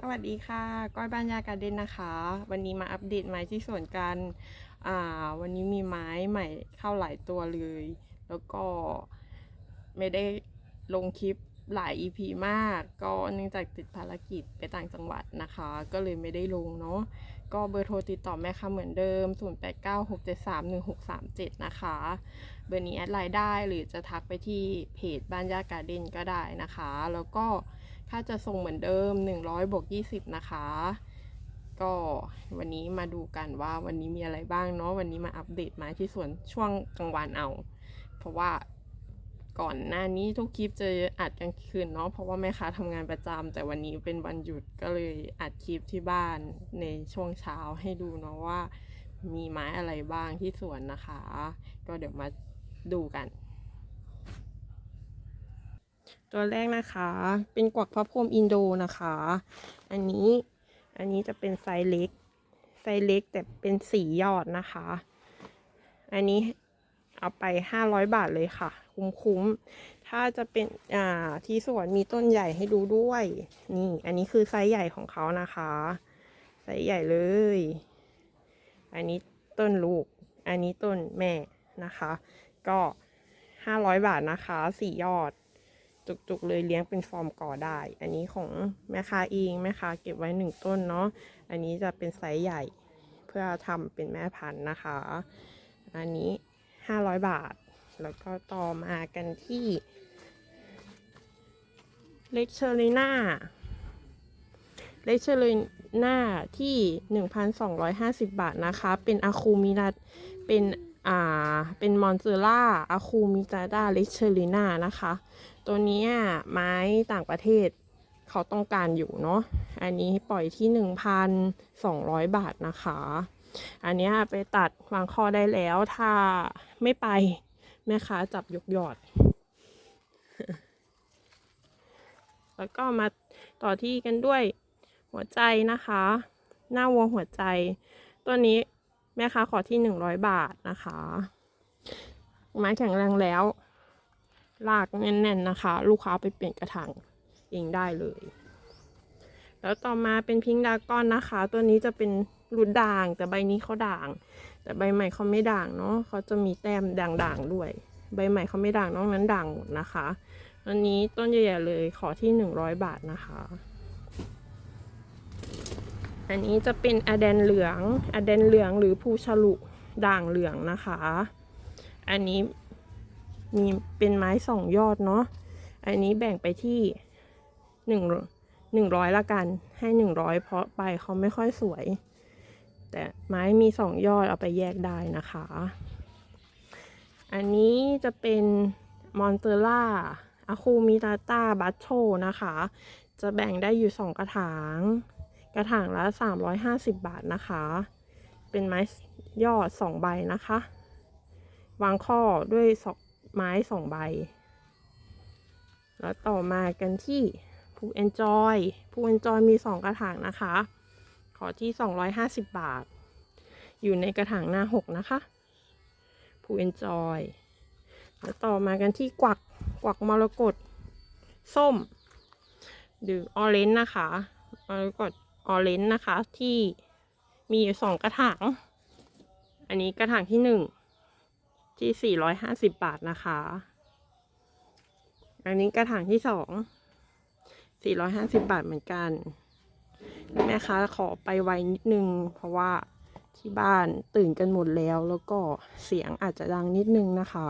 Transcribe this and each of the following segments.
สวัสดีค่ะ ก้อยบ้านยาการ์เด้นนะคะ วันนี้มาอัปเดตไม้ที่สวนกันอ่าวันนี้มีไม้ใหม่เข้าหลายตัวเลย แล้วก็ไม่ได้ลงคลิปหลาย EP มาก ก็เนื่องจากติดภารกิจไปต่างจังหวัดนะคะ ก็เลยไม่ได้ลงเนาะ ก็เบอร์โทรติดต่อแม่ค้าเหมือนเดิม 0896731637 นะคะ เบอร์นี้แอดไลน์ได้หรือจะทักไปที่เพจบ้านยาการ์เด้นก็ได้นะคะ แล้วก็ ค่าจะส่งเหมือนเดิม 100บวก20 นะคะ ก็วันนี้มาดูกันว่าวันนี้มีอะไรบ้างเนาะวันนี้มาอัปเดตไม้ที่สวนช่วงกลางวันเอา เพราะว่าก่อนหน้านี้ทุกคลิปจะอัดกลางคืนเนาะเพราะว่าแม่ค้าทำงานประจำแต่วันนี้เป็นวันหยุดก็เลยอัดคลิปที่บ้านในช่วงเช้าให้ดูเนาะว่า มีไม้อะไรบ้างที่สวนนะคะ ก็เดี๋ยวมาดูกัน ตัวแรกนะคะ เป็นกวักพระพรหมอินโดนะคะ อันนี้อันนี้จะเป็นไซส์เล็ก ไซส์เล็กแต่เป็นสียอดนะคะ อันนี้เอาไปห้าร้อยบาทเลยค่ะ คุ้มๆถ้าจะเป็นอ่าที่สวนมีต้นใหญ่ให้ดูด้วย นี่ อันนี้คือไซส์ใหญ่ของเขานะคะ ไซส์ใหญ่เลย อันนี้ต้นลูก อันนี้ต้นแม่นะคะ ก็ห้าร้อยบาทนะคะสี่ยอด จุกๆเลยเลี้ยงเป็นฟอร์มก่อได้ อันนี้ของแม่ค้าเองแม่ค้าเก็บไว้หนึ่งต้นเนาะอันนี้จะเป็นไซส์ใหญ่เพื่อทำเป็นแม่พันธุ์นะคะ อันนี้ห้าร้อยบาท แล้วก็ต่อมากันที่เลเชอรีน่าเลเชอรีน่าที่ 1,250 บาทนะคะ เป็นอะคูมินาเป็น อ่า เป็นมอนเซล่าอะคูมิตาดาเลเชอรีน่านะคะ ตัวนี้ไม้ต่างประเทศเขาต้องการอยู่เนาะ อันนี้ปล่อยที่ 1,200 บาทนะคะ อันนี้ไปตัดวางข้อได้แล้วถ้าไม่ไปแม่ค้าจับยกยอด แล้วก็มาต่อที่กันด้วยหัวใจนะคะ หน้าวัวหัวใจ ตัวนี้แม่ค้าขอที่ 100 บาทนะคะ ไม้แข็งแรงแล้ว ลากแน่น ๆนะคะ ลูกค้าไปเปลี่ยนกระถางเองได้เลย แล้วต่อมาเป็นพิงค์ดากอนนะคะ ตัวนี้จะเป็นรุดด่าง แต่ใบนี้เขาด่าง แต่ใบใหม่เขาไม่ด่างเนาะเขาจะมีแต้มด่างๆด้วย ใบใหม่เขาไม่ด่างนอกนั้นด่างหมดนะคะอันนี้ต้นใหญ่ๆเลยขอที่หนึ่งร้อยบาทนะคะ อันนี้จะเป็นอแดนเหลืองอแดนเหลืองหรือภูฉลุด่างเหลืองนะคะ อันนี้ มีเป็นไม้สองยอดเนาะ อันนี้แบ่งไปที่หนึ่งหนึ่งร้อยละกัน ให้หนึ่งร้อยเพราะใบเขาไม่ค่อยสวย แต่ไม้มีสองยอดเอาไปแยกได้นะคะ อันนี้จะเป็นมอนเตอร่าอะคูมิตาตาบัตโชนะคะ จะแบ่งได้อยู่สองกระถาง กระถางละสามร้อยห้าสิบบาทนะคะ เป็นไม้ยอดสองใบนะคะ วางข้อด้วยสอง ไม้สองใบ แล้วต่อมากันที่ภูเอนจอยภูเอนจอยมีสองกระถางนะคะ ขอที่สองร้อยห้าสิบบาท อยู่ในกระถางหน้าหกนะคะภูเอนจอยแล้วต่อมากันที่กวักกวักมรกตส้ม หรือออเรนจ์นะคะมรกตออเรนจ์นะคะที่มีอยู่สองกระถาง อันนี้กระถางที่หนึ่ง ที่ 450 บาทนะคะ อันนี้กระถางที่สอง 450 บาทเหมือนกันแม่ค้าขอไปไวนิดนึง เพราะว่าที่บ้านตื่นกันหมดแล้ว แล้วก็เสียงอาจจะดังนิดนึงนะคะ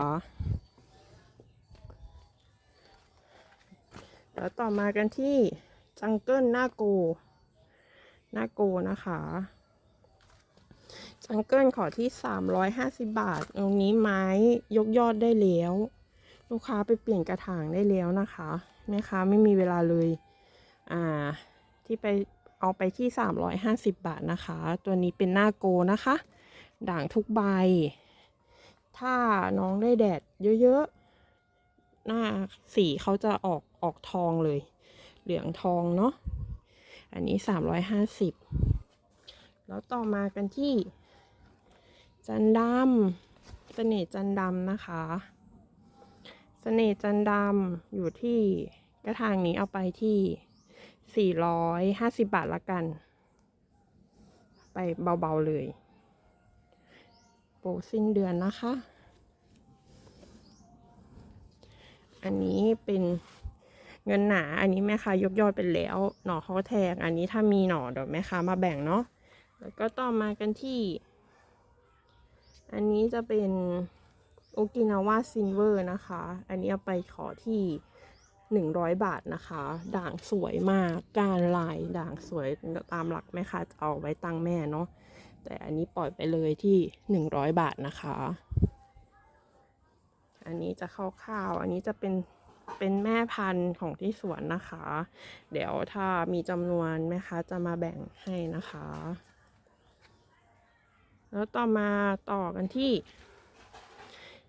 แล้วต่อมากันที่จังเกิลหน้าโกหน้าโกนะคะ จังเกิลขอที่350บาทตรงนี้ไม้ยกยอดได้แล้ว ลูกค้าไปเปลี่ยนกระถางได้แล้วนะคะแม่ค้าไม่มีเวลาเลย อ่า ที่ไปเอาไปที่350บาทนะคะ ตัวนี้เป็นหน้าโกนะคะ ด่างทุกใบ ถ้าน้องได้แดดเยอะๆ หน้าสีเขาจะออกออกทองเลย เหลืองทองเนาะ อันนี้350แล้วต่อมากันที่ จันดำเสน่ห์จันดำนะคะเสน่ห์จันดำอยู่ที่กระถางนี้เอาไปที่สี่ร้อยห้าสิบบาทละกัน ไปเบาๆเลย โปรสิ้นเดือนนะคะ อันนี้เป็นเงินหนา อันนี้แม่ค้ายกยอดไปแล้ว หน่อเขาแทง อันนี้ถ้ามีหน่อเดี๋ยวแม่ค้ามาแบ่งเนาะ แล้วก็ต่อมากันที่ อันนี้จะเป็นโอกินาวาซินเวอร์นะคะ อันนี้เอาไปขอที่หนึ่งร้อยบาทนะคะ ด่างสวยมากการลายด่างสวยตามหลักแม่ค้าจะเอาไว้ตั้งแม่เนาะแต่อันนี้ปล่อยไปเลยที่หนึ่งร้อยบาทนะคะ อันนี้จะข้าวอันนี้จะเป็นเป็นแม่พันธุ์ของที่สวนนะคะ เดี๋ยวถ้ามีจำนวนแม่ค้าจะมาแบ่งให้นะคะ แล้วต่อมาต่อกันที่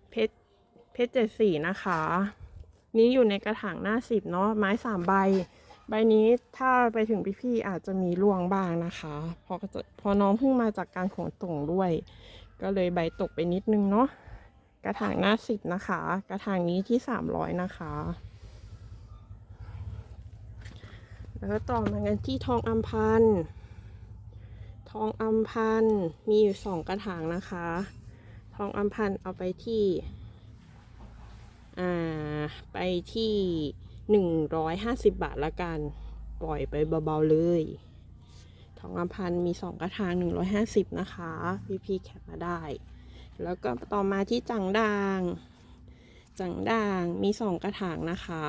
เพชรเพชรเจ็ดสีนะคะ นี้อยู่ในกระถางหน้าสิบเนาะไม้สามใบ ใบนี้ถ้าไปถึงพี่ๆอาจจะมีร่วงบ้างนะคะเพราะจะพอน้องเพิ่งมาจากการขนส่งด้วย ก็เลยใบตกไปนิดนึงเนาะกระถางหน้าสิบนะคะ กระถางนี้ที่สามร้อยนะคะ แล้วก็ต่อมากันที่ทองอัมพันธ์ ทองอัมพันธ์มีอยู่สองกระถางนะคะ ทองอัมพันธ์เอาไปที่อ่าไปที่หนึ่งร้อยห้าสิบบาทละกัน ปล่อยไปเบาๆเลย ทองอัมพันธ์มีสองกระถางหนึ่งร้อยห้าสิบนะคะพี่ๆแคปมาได้ แล้วก็ต่อมาที่จังด่าง จังด่างมีสองกระถางนะคะ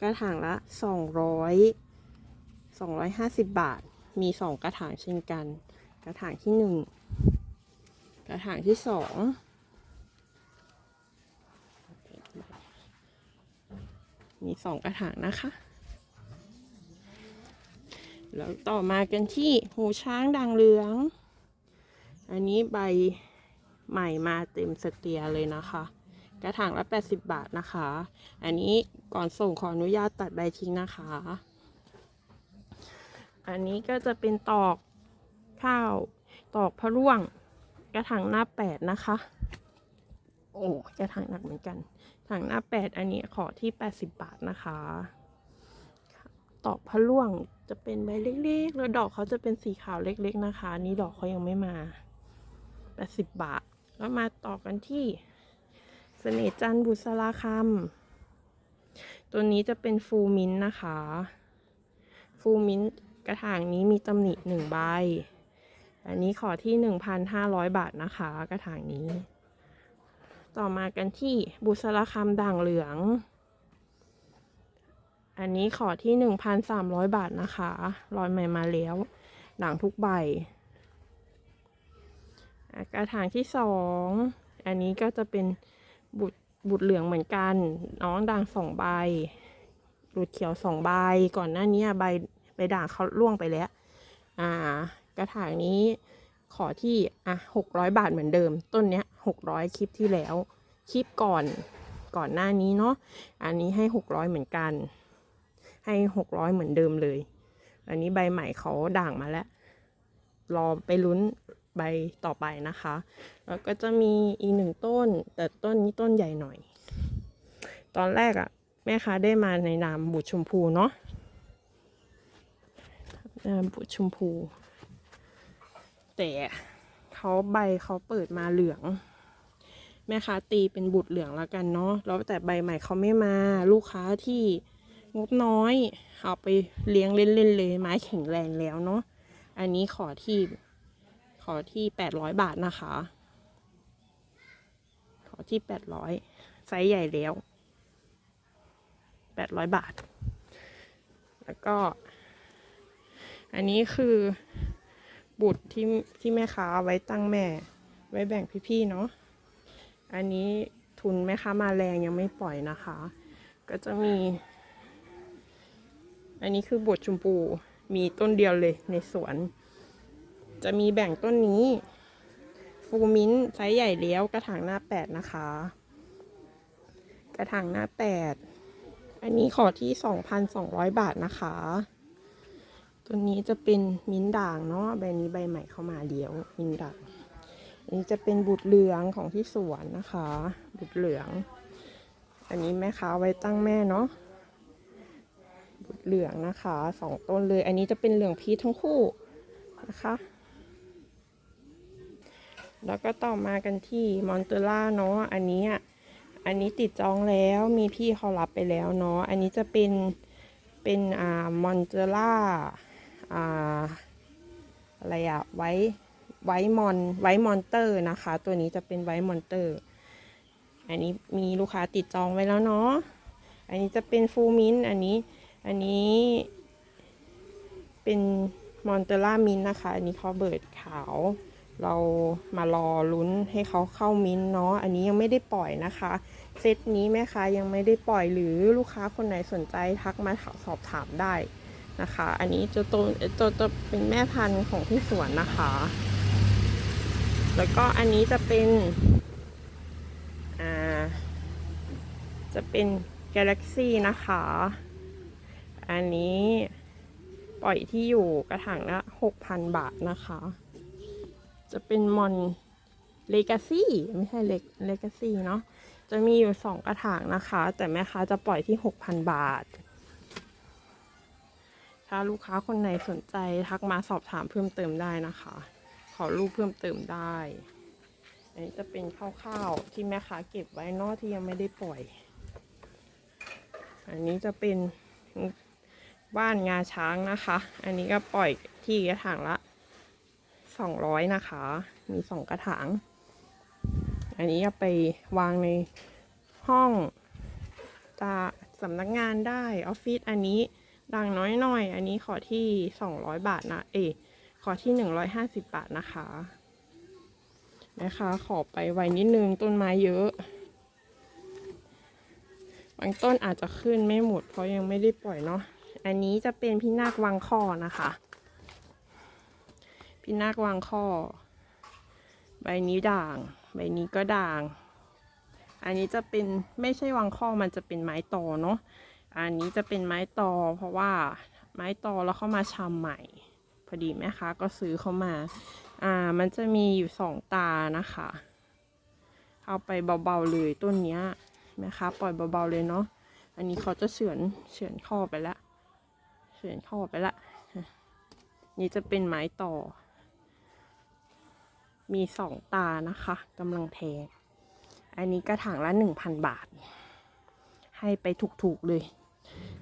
กระถางละสองร้อยสองร้อยห้าสิบบาท มีสองกระถางเช่นกัน กระถางที่หนึ่งกระถางที่สองมีสองกระถางนะคะ แล้วต่อมากันที่หูช้างด่างเหลือง อันนี้ใบใหม่มาเต็มสเตียเลยนะคะ กระถางละ 80 บาทนะคะ อันนี้ก่อนส่งขออนุญาตตัดใบทิ้งนะคะ อันนี้ก็จะเป็นตอกข้าว ตอกพะร่วง กระถางหน้า8นะคะ โอ้กระถางหนักเหมือนกันถังหน้า8อันนี้ขอที่80บบาทนะคะ ตอกพะร่วงจะเป็นใบเล็กๆ แล้วดอกเขาจะเป็นสีขาวเล็กๆนะคะนนี้ดอกเขายังไม่มา80บบาท แล้วมาต่อกันที่เสน่จันบุษราคำตัวนี้จะเป็นฟูมินท์นะคะ ฟูมินท์ กระถางนี้มีตำหนิหนึ่งใบ อันนี้ขอที่1,500บาทนะคะ กระถางนี้ ต่อมากันที่บุษราคำด่างเหลือง อันนี้ขอที่1,300บาทนะคะรอยใหม่มาแล้วด่างทุกใบ กระถางที่สอง อันนี้ก็จะเป็นบุตรบุตรเหลืองเหมือนกัน น้องด่างสองใบบุตรเขียวสองใบ ก่อนหน้านี้ใบ ใบด่างเขาล่วงไปแล้ว อ่ากระถางนี้ขอที่อะหกร้อยบาทเหมือนเดิม ต้นเนี้ยหกร้อยคลิปที่แล้ว คลิปก่อนก่อนหน้านี้เนาะอันนี้ให้หกร้อยเหมือนกัน ให้หกร้อยเหมือนเดิมเลย อันนี้ใบใหม่เขาด่างมาแล้ว รอไปลุ้นใบต่อไปนะคะ แล้วก็จะมีอีกหนึ่งต้น แต่ต้นนี้ต้นใหญ่หน่อย ตอนแรกอะ่ะ แม่ค้าได้มาในนามบุตรชมพูเนาะ ชมพู แต่เขาใบเขาเปิดมาเหลือง แม่ค้าตีเป็นบุตรเหลืองแล้วกันเนาะแล้วแต่ใบใหม่เขาไม่มาลูกค้าที่งบน้อยเอาไปเลี้ยงเล่นๆเลยไม้แข็งแรงแล้วเนาะอันนี้ขอที่ขอที่แปดร้อยบาทนะคะ ขอที่แปดร้อยไซส์ใหญ่แล้วแปดร้อยบาท แล้วก็ อันนี้คือบุตรที่ที่แม่ค้าไว้ตั้งแม่ ไว้แบ่งพี่ๆเนาะ อันนี้ทุนแม่ค้ามาแรงยังไม่ปล่อยนะคะ ก็จะมี อันนี้คือบทชมพูมีต้นเดียวเลยในสวน จะมีแบ่งต้นนี้ ฟูมิ้นไซส์ใหญ่แล้วกระถางหน้าแปดนะคะ กระถางหน้าแปดอันนี้ขอที่สองพันสองร้อยบาทนะคะ ตัวนี้จะเป็นมิ้นด่างเนาะใบนี้ใบใหม่เข้ามาเดียว มิ้นด่างอันนี้จะเป็นบุตรเหลืองของที่สวนนะคะ บุตรเหลือง อันนี้แม่ค้าไว้ตั้งแม่เนาะบุตรเหลืองนะคะสองต้นเลย อันนี้จะเป็นเหลืองพีชทั้งคู่นะคะ แล้วก็ต่อมากันที่มอนเตล่าเนาะอันนี้อันนี้ติดจองแล้วมีพี่เขารับไปแล้วเนาะอันนี้จะเป็นเป็นอ่ามอนเตล่า อ่าอะไรอะไว้ไว้มอนไว้มอนเตอร์นะคะ ตัวนี้จะเป็นไว้มอนเตอร์ อันนี้มีลูกค้าติดจองไว้แล้วเนาะอันนี้จะเป็นฟูมินอันนี้อันนี้เป็นมอนเตล่ามินนะคะ อันนี้เขาเบิดขาว เรามารอลุ้นให้เขาเข้ามินเนาะ อันนี้ยังไม่ได้ปล่อยนะคะ เซตนี้แม่ค้ายังไม่ได้ปล่อยหรือลูกค้าคนไหนสนใจทักมาสอบถามได้ นะคะ อันนี้จะตัวจะจะเป็นแม่พันธุ์ของที่สวนนะคะ แล้วก็อันนี้จะเป็น อ่า จะเป็น Galaxy นะคะ อันนี้ปล่อยที่อยู่กระถางละ6,000บาทนะคะ จะเป็นมอนเลกาซี่ไม่ใช่เล็กเลกาซี่เนาะ จะมีอยู่2กระถางนะคะ แต่แม่ค้าจะปล่อยที่6,000บาท ถ้าลูกค้าคนไหนสนใจทักมาสอบถามเพิ่มเติมได้นะคะ ขอรูปเพิ่มเติมได้ อันนี้จะเป็นข้าวๆที่แม่ค้าเก็บไว้นอกที่ยังไม่ได้ปล่อย อันนี้จะเป็นบ้านงาช้างนะคะ อันนี้ก็ปล่อยที่กระถางละสองร้อยนะคะ มีสองกระถาง อันนี้จะไปวางในห้องตาสำนักงานได้ออฟฟิศอันนี้ ดังน้อยหน่อย อันนี้ขอที่สองร้อยบาทนะ เอขอที่หนึ่งร้อยห้าสิบบาทนะคะ นะคะ ขอไปไวนิดนึงต้นไม้เยอะ บางต้นอาจจะขึ้นไม่หมดเพราะยังไม่ได้ปล่อยเนาะ อันนี้จะเป็นพี่นาควางข้อนะคะพี่นาควางข้อ ใบนี้ด่าง ใบนี้ก็ด่าง อันนี้จะเป็นไม่ใช่วางข้อมันจะเป็นไม้ตอเนาะ อันนี้จะเป็นไม้ตอ เพราะว่าไม้ตอแล้วเข้ามาชำใหม่ พอดีแม่ค้าก็ซื้อเข้ามา อ่า มันจะมีอยู่สองตานะคะ เอาไปเบาๆเลยต้นเนี้ยนะคะปล่อยเบาๆเลยเนาะ อันนี้เขาจะเฉือนเฉือนข้อไปละเฉือนข้อไปละ นี่จะเป็นไม้ต่อ มีสองตานะคะกำลังแทง อันนี้กระถางละหนึ่งพันบาท ให้ไปถูกๆเลย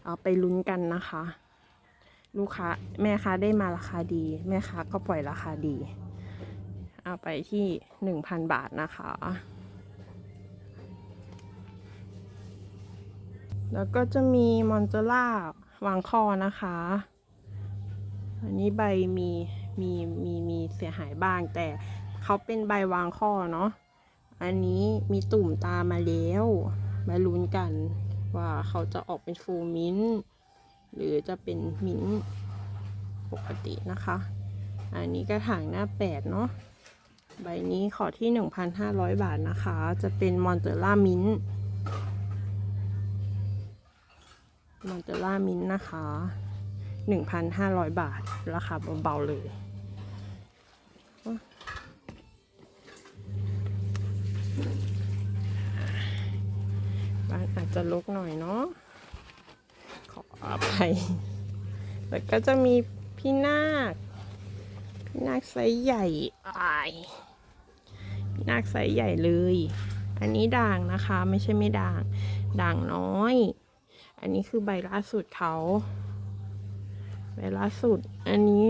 เอาไปลุ้นกันนะคะ ลูกค้าแม่ค้าได้มาราคาดี แม่ค้าก็ปล่อยราคาดี เอาไปที่หนึ่งพันบาทนะคะ แล้วก็จะมีมอนเจล่าวางคอนะคะ อันนี้ใบมีมีมีมีเสียหายบ้างแต่เขาเป็นใบวางข้อเนาะ อันนี้มีตุ่มตามมาแล้ว มาลุ้นกัน ว่าเขาจะออกเป็นฟูลมิ้นท์หรือจะเป็นมิ้นปกตินะคะ อันนี้กระถางหน้าแปดเนาะใบนี้ขอที่ 1,500 บาทนะคะ จะเป็นมอนเตล่ามิ้นท์มอนเตล่ามิ้นท์นะคะ 1,500 บาท ราคาเบาๆเลย บ้านอาจจะลกหน่อยเนาะขออภัยแล้วก็จะมีพี่นาคพี่นาคไซส์ใหญ่อายพี่นาคไซส์ใหญ่เลย อันนี้ด่างนะคะ ไม่ใช่ไม่ด่าง ด่างน้อย อันนี้คือใบล่าสุดเขาใบล่าสุด อันนี้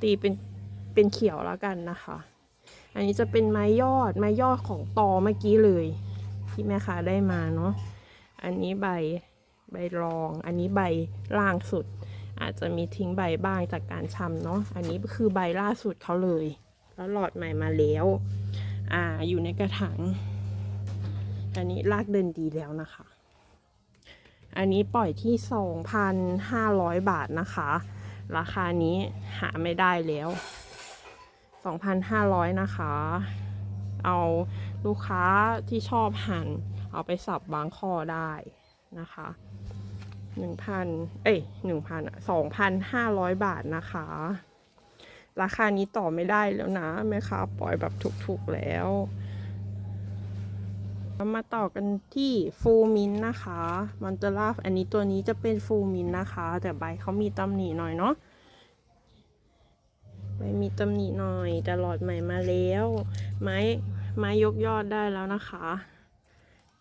ตีเป็นเป็นเขียวแล้วกันนะคะ อันนี้จะเป็นไม้ยอดไม้ยอดของตอเมื่อกี้เลย ที่แม่ค้าได้มาเนาะอันนี้ใบใบรอง อันนี้ใบล่างสุด อาจจะมีทิ้งใบบ้างจากการชำเนาะอันนี้คือใบล่าสุดเขาเลย แล้วหลอดใหม่มาแล้วอ่าอยู่ในกระถางอันนี้ลากเดินดีแล้วนะคะ อันนี้ปล่อยที่ 2,500 บาทนะคะ ราคานี้หาไม่ได้แล้ว 2,500 นะคะ เอาลูกค้าที่ชอบหั่นเอาไปสับบางข้อได้นะคะหนึ่งพันเอ้ยหนึ่งพันสองพันห้าร้อยบาทนะคะ ราคานี้ต่อไม่ได้แล้วนะแม่ค้าปล่อยแบบถูกๆแล้วมาต่อกันที่ฟูมินนะคะมอนเตล่าอันนี้ตัวนี้จะเป็นฟูมินนะคะ แต่ใบเขามีตำหนิหน่อยเนาะ ใบมีตำหนิหน่อยแต่หลอดใหม่มาแล้ว ไม้ไม้ยกยอดได้แล้วนะคะ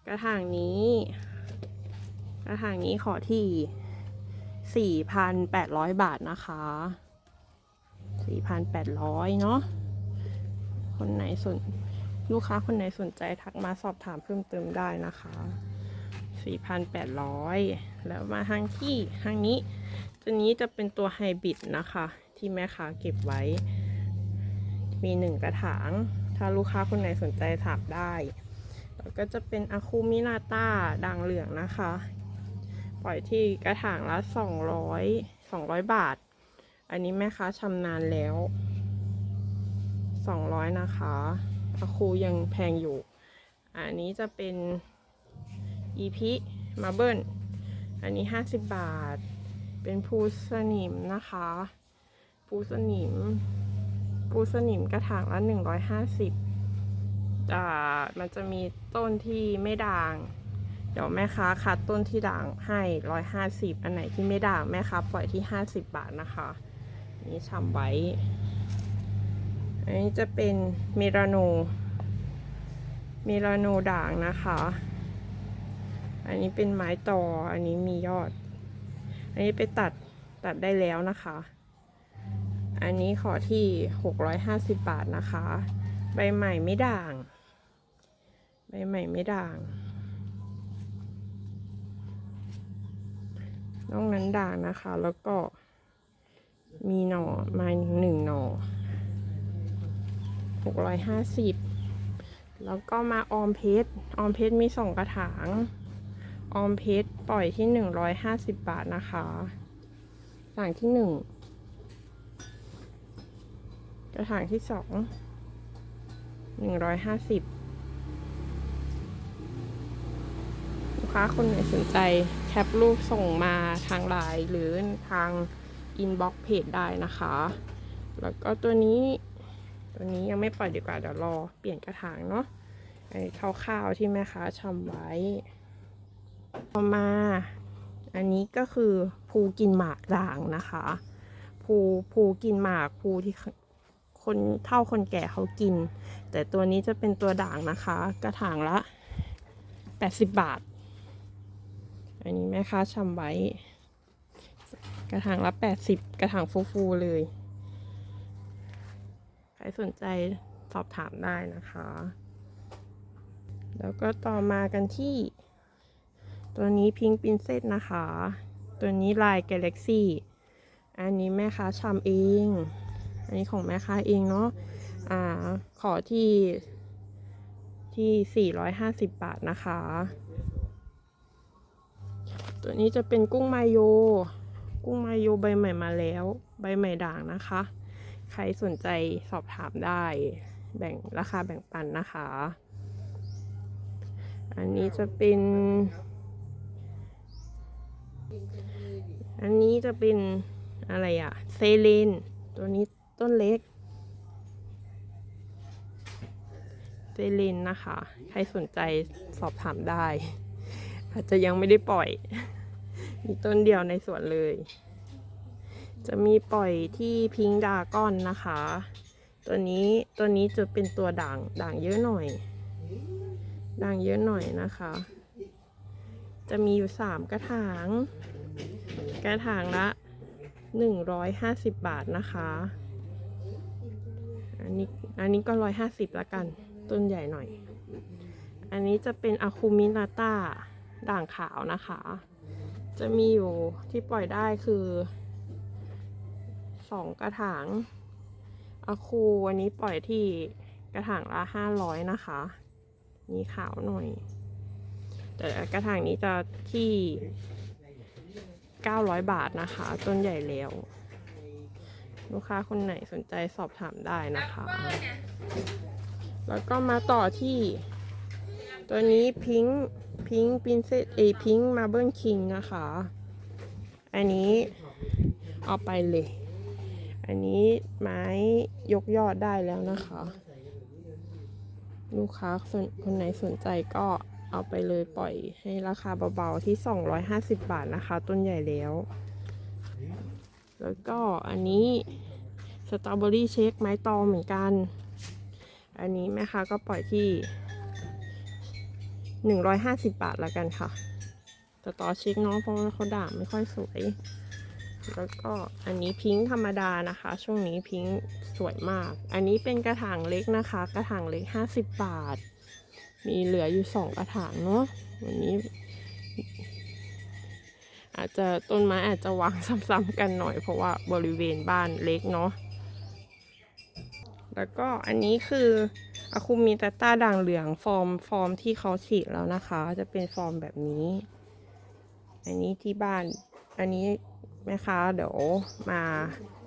กระถางนี้ กระถางนี้ขอที่4,800บาทนะคะ4,800เนาะคนไหนสนลูกค้าคนไหนสนใจทักมาสอบถามเพิ่มเติมได้นะคะ4,800แล้วมาทางที่ทางนี้ตัวนี้จะเป็นตัวไฮบริดนะคะ ที่แม่ค้าเก็บไว้ มีหนึ่งกระถาง ถ้าลูกค้าคนไหนสนใจถามได้ แล้วก็จะเป็นอะคูมินาต้าด่างเหลืองนะคะ ปล่อยที่กระถางละ 200 200 บาท อันนี้แม่ค้าชำนาญแล้ว 200 นะคะอะคูยังแพงอยู่ อันนี้จะเป็นอีพิมาเบิลอันนี้ 50 บาท เป็นภูสนิมนะคะ ภูสนิมภูสนิมกระถางละ150แต่มันจะมีต้นที่ไม่ด่าง เดี๋ยวแม่ค้าคัดต้นที่ด่างให้150อันไหนที่ไม่ด่างแม่ค้าปล่อยที่50บาทนะคะ นี่ชำไว้ อันนี้จะเป็นเมลาโนเมลาโนด่างนะคะ อันนี้เป็นไม้ต่ออันนี้มียอด อันนี้ไปตัดตัดได้แล้วนะคะ อันนี้ขอที่ 650 บาทนะคะ ใบใหม่ไม่ด่าง ใบใหม่ไม่ด่างนอกนั้นด่างนะคะ แล้วก็มีหน่อมาหนึ่งหน่อหกร้อยห้าสิบแล้วก็มาออมเพชร ออมเพชรมีสองกระถาง ออมเพชรปล่อยที่หนึ่งร้อยห้าสิบบาทนะคะกระถางที่หนึ่ง กระถางที่สองหนึ่งร้อยห้าสิบลูกค้าคนไหนสนใจแคปรูปส่งมาทางไลน์หรือทางอินบ็อกเพจได้นะคะ แล้วก็ตัวนี้ ตัวนี้ยังไม่ปล่อยดีกว่าเดี๋ยวรอเปลี่ยนกระถางเนาะไอ้คร่าวๆที่แม่ค้าชำไว้ต่อมา อันนี้ก็คือภูกินหมากด่างนะคะ ภูภูกินหมากภูที่ คนเท่าคนแก่เขากิน แต่ตัวนี้จะเป็นตัวด่างนะคะ กระถางละ 80 บาท อันนี้แม่ค้าชำไว้ กระถางละ 80 กระถางฟูๆเลย ใครสนใจสอบถามได้นะคะ แล้วก็ต่อมากันที่ ตัวนี้พิงปินเซตนะคะ ตัวนี้ลายกาแล็กซี่อันนี้แม่ค้าชำเอง อันนี้ของแม่ค้าเองเนาะอ่าขอที่ที่ 450 บาทนะคะ ตัวนี้จะเป็นกุ้งมาโย กุ้งมาโยใบใหม่มาแล้ว ใบใหม่ด่างนะคะ ใครสนใจสอบถามได้ แบ่งราคาแบ่งปันนะคะ อันนี้จะเป็น อันนี้จะเป็นอะไรอะเซเลน ตัวนี้ ต้นเล็กเซเลนนะคะ ใครสนใจสอบถามได้ อาจจะยังไม่ได้ปล่อย มีต้นเดียวในสวนเลย จะมีปล่อยที่พิงดาก้อนนะคะ ตัวนี้ตัวนี้จะเป็นตัวด่างด่างเยอะหน่อย ด่างเยอะหน่อยนะคะ จะมีอยู่สามกระถาง กระถางละหนึ่งร้อยห้าสิบบาทนะคะ อันนี้อันนี้ก็ร้อยห้าสิบละกัน ต้นใหญ่หน่อย อันนี้จะเป็นอะคูมินาต้าด่างขาวนะคะ จะมีอยู่ที่ปล่อยได้คือสองกระถางอะคูอันนี้ปล่อยที่กระถางละห้าร้อยนะคะมีขาวหน่อย แต่กระถางนี้จะที่900บาทนะคะ ต้นใหญ่แล้ว ลูกค้าคนไหนสนใจสอบถามได้นะคะ แล้วก็มาต่อที่ ตัวนี้พิงพิงปินเซตเอพิงมาเบิลคิงนะคะ อันนี้เอาไปเลย อันนี้ไม้ยกยอดได้แล้วนะคะ ลูกค้าคนไหนสนใจก็เอาไปเลยปล่อยให้ราคาเบาๆที่ 250 บาทนะคะ ต้นใหญ่แล้ว แล้วก็อันนี้สตรอเบอรี่เชคไม้ตอเหมือนกัน อันนี้แม่ค้าก็ปล่อยที่ 150 บาทและกันค่ะสตอเช็คเนาะเพราะว่าเขาด่าไม่ค่อยสวย แล้วก็อันนี้พิงค์ธรรมดานะคะ ช่วงนี้พิงค์สวยมาก อันนี้เป็นกระถางเล็กนะคะ กระถางเล็ก 50 บาท มีเหลืออยู่ 2 กระถางเนาะวันนี้ อาจจะต้นไม้อาจจะวางซ้ำๆกันหน่อย เพราะว่าบริเวณบ้านเล็กเนาะแล้วก็อันนี้คืออะคูมิตาต้าด่างเหลืองฟอร์มฟอร์มที่เขาฉีดแล้วนะคะ จะเป็นฟอร์มแบบนี้ อันนี้ที่บ้านอันนี้แม่ค้าเดี๋ยวมา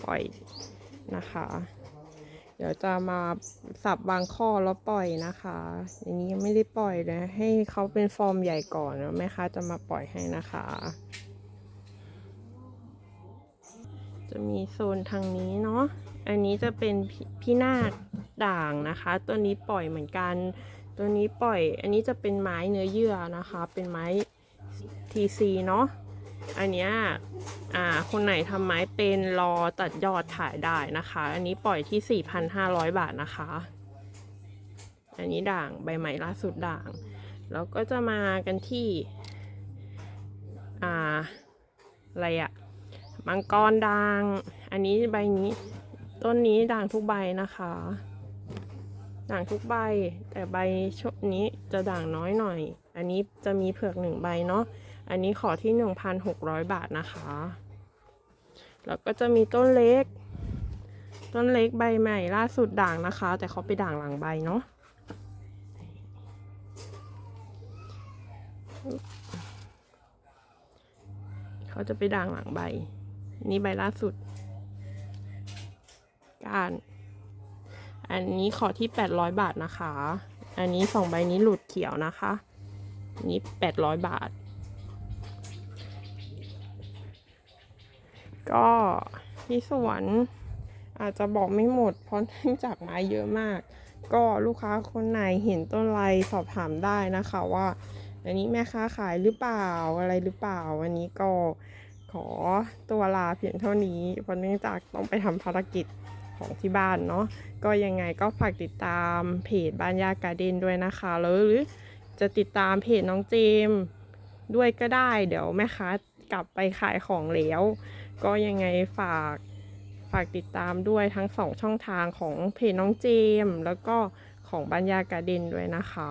ปล่อยนะคะ เดี๋ยวจะมาสับบางข้อแล้วปล่อยนะคะอันนี้ยังไม่ได้ปล่อยนะให้เขาเป็นฟอร์มใหญ่ก่อนแล้วแม่ค้าจะมาปล่อยให้นะคะ จะมีโซนทางนี้เนาะ อันนี้จะเป็นพิพี่นาคด่างนะคะ ตัวนี้ปล่อยเหมือนกัน ตัวนี้ปล่อย อันนี้จะเป็นไม้เนื้อเยื่อนะคะ เป็นไม้ TC เนาะ อันเนี้ยอ่า คนไหนทำไม้เป็นรอตัดยอดถ่ายได้นะคะ อันนี้ปล่อยที่ 4,500 บาทนะคะ อันนี้ด่างใบใหม่ล่าสุดด่าง แล้วก็จะมากันที่ อ่า อะไรอะ มังกรด่าง อันนี้ใบนี้ ต้นนี้ด่างทุกใบนะคะ ด่างทุกใบ แต่ใบชดนี้จะด่างน้อยหน่อย อันนี้จะมีเผือกหนึ่งใบเนาะ อันนี้ขอที่ 1,600 บาทนะคะ แล้วก็จะมีต้นเล็ก ต้นเล็กใบใหม่ล่าสุดด่างนะคะ แต่เขาไปด่างหลังใบเนาะเขาจะไปด่างหลังใบ นี่ใบล่าสุด กานอันนี้ขอที่ 800 บาทนะคะ อันนี้สองใบนี้หลุดเขียวนะคะอันนี้ 800 บาท ก็ที่สวนอาจจะบอกไม่หมด เพราะเนื่องจากไม้เยอะมาก ก็ลูกค้าคนไหนเห็นต้นไรสอบถามได้นะคะว่า อันนี้แม่ค้าขายหรือเปล่าอะไรหรือเปล่าวันนี้ก็ ขอตัวลาเพียงเท่านี้ เพราะเนื่องจากต้องไปทำภารกิจของที่บ้านเนาะก็ยังไงก็ฝากติดตามเพจบ้านยาการ์เด้นด้วยนะคะแล้วหรือจะติดตามเพจน้องเจมด้วยก็ได้ เดี๋ยวแม่ค้ากลับไปขายของแล้ว ก็ยังไงฝากฝากติดตามด้วยทั้งสองช่องทางของเพจน้องเจม แล้วก็ของบ้านยาการ์เด้นด้วยนะคะ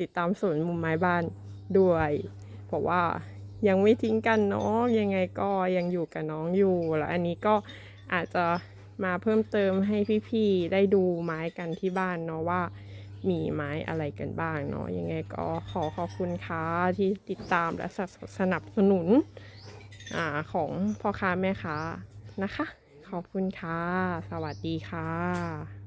ติดตามสวนมุมไม้บ้านด้วย เพราะว่า ยังไม่ทิ้งกันเนาะยังไงก็ยังอยู่กับน้องอยู่แล้วอันนี้ก็อาจจะมาเพิ่มเติมให้พี่ๆได้ดูไม้กันที่บ้านเนาะว่ามีไม้อะไรกันบ้างเนาะยังไงก็ขอขอบคุณค่ะที่ติดตามและสนับสนุนอาของพ่อค้าแม่ค้านะคะ ขอบคุณค่ะ สวัสดีค่ะ